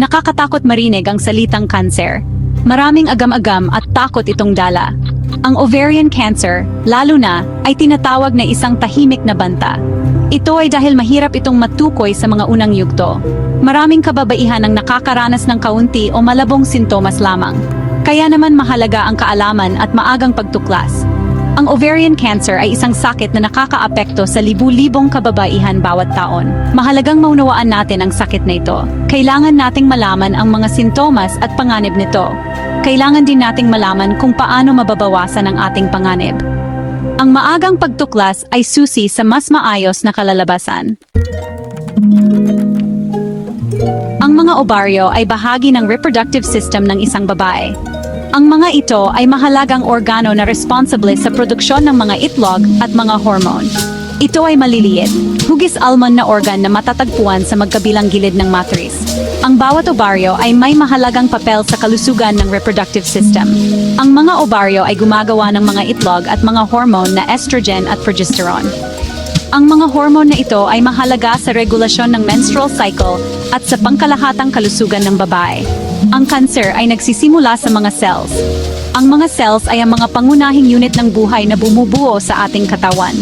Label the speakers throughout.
Speaker 1: Nakakatakot marinig ang salitang cancer. Maraming agam-agam at takot itong dala. Ang ovarian cancer, lalo na, ay tinatawag na isang tahimik na banta. Ito ay dahil mahirap itong matukoy sa mga unang yugto. Maraming kababaihan ang nakakaranas ng kaunti o malabong sintomas lamang. Kaya naman mahalaga ang kaalaman at maagang pagtuklas. Ang ovarian cancer ay isang sakit na nakakaapekto sa libu-libong kababaihan bawat taon. Mahalagang maunawaan natin ang sakit na ito. Kailangan nating malaman ang mga sintomas at panganib nito. Kailangan din nating malaman kung paano mababawasan ang ating panganib. Ang maagang pagtuklas ay susi sa mas maayos na kalalabasan. Ang mga ovaryo ay bahagi ng reproductive system ng isang babae. Ang mga ito ay mahalagang organo na responsable sa produksyon ng mga itlog at mga hormone. Ito ay maliliit, hugis almond na organ na matatagpuan sa magkabilang gilid ng matrix. Ang bawat ovaryo ay may mahalagang papel sa kalusugan ng reproductive system. Ang mga ovaryo ay gumagawa ng mga itlog at mga hormone na estrogen at progesterone. Ang mga hormone na ito ay mahalaga sa regulasyon ng menstrual cycle at sa pangkalahatang kalusugan ng babae. Ang cancer ay nagsisimula sa mga cells. Ang mga cells ay ang mga pangunahing unit ng buhay na bumubuo sa ating katawan.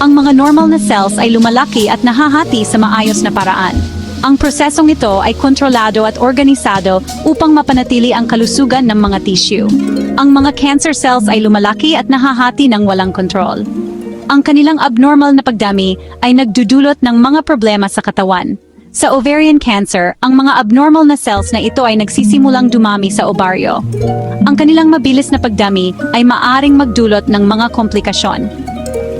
Speaker 1: Ang mga normal na cells ay lumalaki at nahahati sa maayos na paraan. Ang prosesong ito ay kontrolado at organisado upang mapanatili ang kalusugan ng mga tissue. Ang mga cancer cells ay lumalaki at nahahati ng walang kontrol. Ang kanilang abnormal na pagdami ay nagdudulot ng mga problema sa katawan. Sa ovarian cancer, ang mga abnormal na cells na ito ay nagsisimulang dumami sa ovaryo. Ang kanilang mabilis na pagdami ay maaring magdulot ng mga komplikasyon.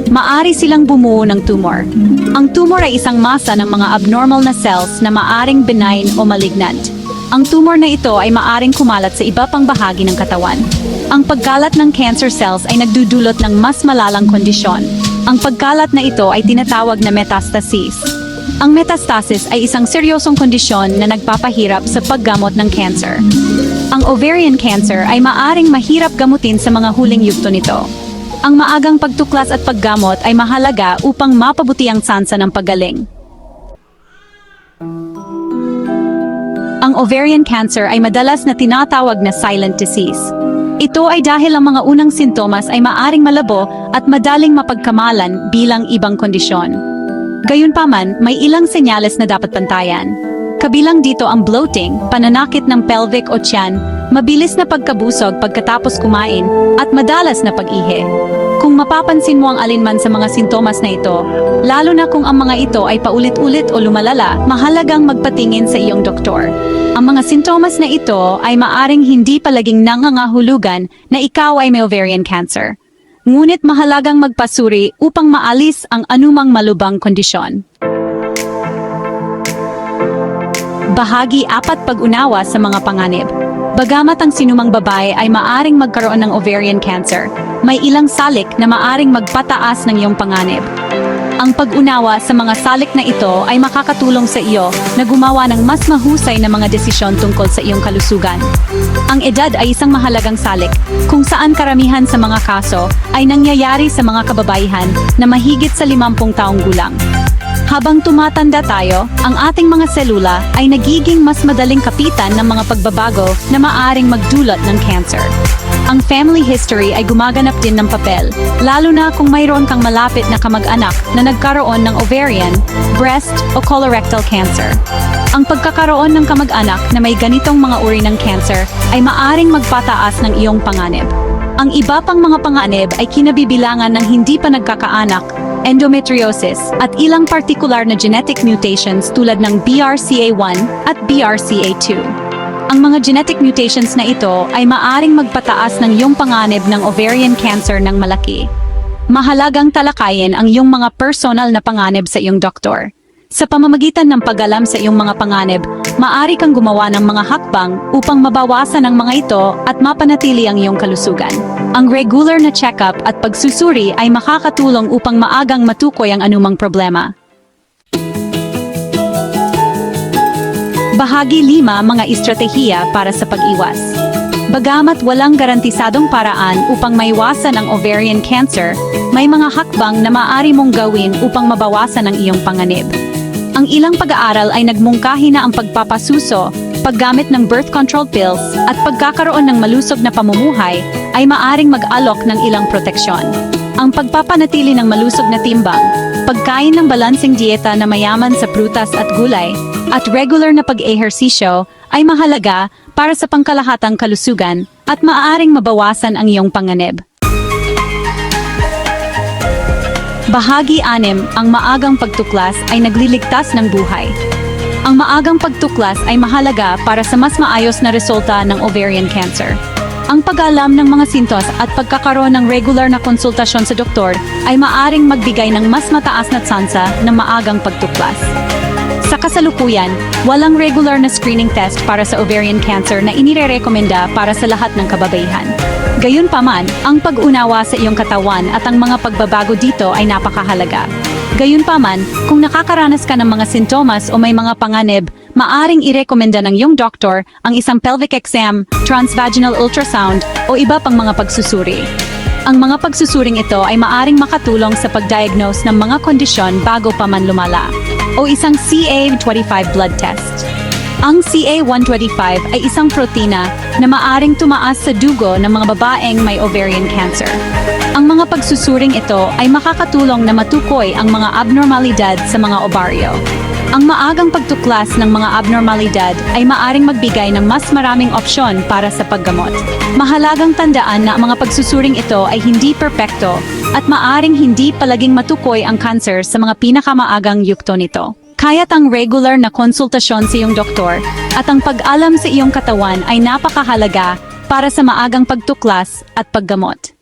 Speaker 1: Maari silang bumuo ng tumor. Ang tumor ay isang masa ng mga abnormal na cells na maaring benign o malignant. Ang tumor na ito ay maaring kumalat sa iba pang bahagi ng katawan. Ang pagkalat ng cancer cells ay nagdudulot ng mas malalang kondisyon. Ang pagkalat na ito ay tinatawag na metastasis. Ang metastasis ay isang seryosong kondisyon na nagpapahirap sa paggamot ng cancer. Ang ovarian cancer ay maaring mahirap gamutin sa mga huling yugto nito. Ang maagang pagtuklas at paggamot ay mahalaga upang mapabuti ang sansa ng paggaling. Ang ovarian cancer ay madalas na tinatawag na silent disease. Ito ay dahil ang mga unang sintomas ay maaring malabo at madaling mapagkamalan bilang ibang kondisyon. Gayunpaman, may ilang senyales na dapat pantayan. Kabilang dito ang bloating, pananakit ng pelvic o tiyan, mabilis na pagkabusog pagkatapos kumain, at madalas na pag-ihi. Kung mapapansin mo ang alinman sa mga sintomas na ito, lalo na kung ang mga ito ay paulit-ulit o lumalala, mahalagang magpatingin sa iyong doktor. Ang mga sintomas na ito ay maaring hindi palaging nangangahulugan na ikaw ay may ovarian cancer. Ngunit mahalagang magpasuri upang maalis ang anumang malubang kondisyon. Bahagi apat pag-unawa sa mga panganib. Bagamat ang sinumang babae ay maaring magkaroon ng ovarian cancer, may ilang salik na maaring magpataas ng iyong panganib. Ang pag-unawa sa mga salik na ito ay makakatulong sa iyo na gumawa ng mas mahusay na mga desisyon tungkol sa iyong kalusugan. Ang edad ay isang mahalagang salik, kung saan karamihan sa mga kaso ay nangyayari sa mga kababaihan na mahigit sa 50 taong gulang. Habang tumatanda tayo, ang ating mga selula ay nagiging mas madaling kapitan ng mga pagbabago na maaring magdulot ng cancer. Ang family history ay gumaganap din ng papel, lalo na kung mayroon kang malapit na kamag-anak na nagkaroon ng ovarian, breast o colorectal cancer. Ang pagkakaroon ng kamag-anak na may ganitong mga uri ng cancer ay maaring magpataas ng iyong panganib. Ang iba pang mga panganib ay kinabibilangan ng hindi pa nagkakaanak, endometriosis, at ilang partikular na genetic mutations tulad ng BRCA1 at BRCA2. Ang mga genetic mutations na ito ay maaring magpataas ng iyong panganib ng ovarian cancer ng malaki. Mahalagang talakayin ang iyong mga personal na panganib sa iyong doktor. Sa pamamagitan ng pag-alam sa iyong mga panganib, maaari kang gumawa ng mga hakbang upang mabawasan ang mga ito at mapanatili ang iyong kalusugan. Ang regular na check-up at pagsusuri ay makakatulong upang maagang matukoy ang anumang problema. Bahagi 5 mga estratehiya para sa pag-iwas. Bagamat walang garantisadong paraan upang maiwasan ang ovarian cancer, may mga hakbang na maaari mong gawin upang mabawasan ang iyong panganib. Ang ilang pag-aaral ay nagmungkahi na ang pagpapasuso, paggamit ng birth control pills, at pagkakaroon ng malusog na pamumuhay ay maaring mag-alok ng ilang proteksyon. Ang pagpapanatili ng malusog na timbang, pagkain ng balansing dieta na mayaman sa prutas at gulay, at regular na pag-ehersisyo ay mahalaga para sa pangkalahatang kalusugan at maaaring mabawasan ang iyong panganib. Bahagi 6, ang maagang pagtuklas ay nagliligtas ng buhay. Ang maagang pagtuklas ay mahalaga para sa mas maayos na resulta ng ovarian cancer. Ang pag-alam ng mga sintos at pagkakaroon ng regular na konsultasyon sa doktor ay maaring magbigay ng mas mataas na tsansa ng maagang pagtuklas. Sa kasalukuyan, walang regular na screening test para sa ovarian cancer na inirerekomenda para sa lahat ng kababaihan. Gayunpaman, ang pag-unawa sa iyong katawan at ang mga pagbabago dito ay napakahalaga. Gayunpaman, kung nakakaranas ka ng mga sintomas o may mga panganib, maaring irekomenda ng iyong doktor ang isang pelvic exam, transvaginal ultrasound o iba pang mga pagsusuri. Ang mga pagsusuring ito ay maaring makatulong sa pag-diagnose ng mga kondisyon bago pa man lumala o isang CA25 blood test. Ang CA125 ay isang protina na maaring tumaas sa dugo ng mga babaeng may ovarian cancer. Ang mga pagsusuring ito ay makakatulong na matukoy ang mga abnormalidad sa mga ovaryo. Ang maagang pagtuklas ng mga abnormalidad ay maaring magbigay ng mas maraming opsyon para sa paggamot. Mahalagang tandaan na ang mga pagsusuring ito ay hindi perpekto at maaring hindi palaging matukoy ang cancer sa mga pinakamaagang yukto nito. Kaya't ang regular na konsultasyon sa iyong doktor at ang pag-alam sa iyong katawan ay napakahalaga para sa maagang pagtuklas at paggamot.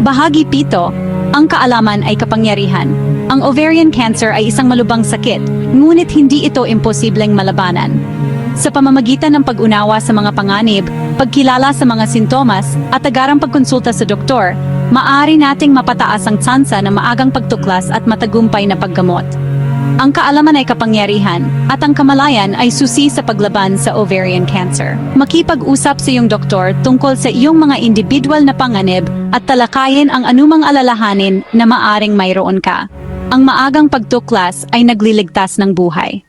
Speaker 1: Bahagi pito, ang kaalaman ay kapangyarihan. Ang ovarian cancer ay isang malubang sakit, ngunit hindi ito imposibleng malabanan. Sa pamamagitan ng pag-unawa sa mga panganib, pagkilala sa mga sintomas, at agarang pagkonsulta sa doktor, maaari nating mapataas ang tsansa ng maagang pagtuklas at matagumpay na paggamot. Ang kaalaman ay kapangyarihan, at ang kamalayan ay susi sa paglaban sa ovarian cancer. Makipag-usap sa iyong doktor tungkol sa iyong mga individual na panganib at talakayin ang anumang alalahanin na maaring mayroon ka. Ang maagang pagtuklas ay nagliligtas ng buhay.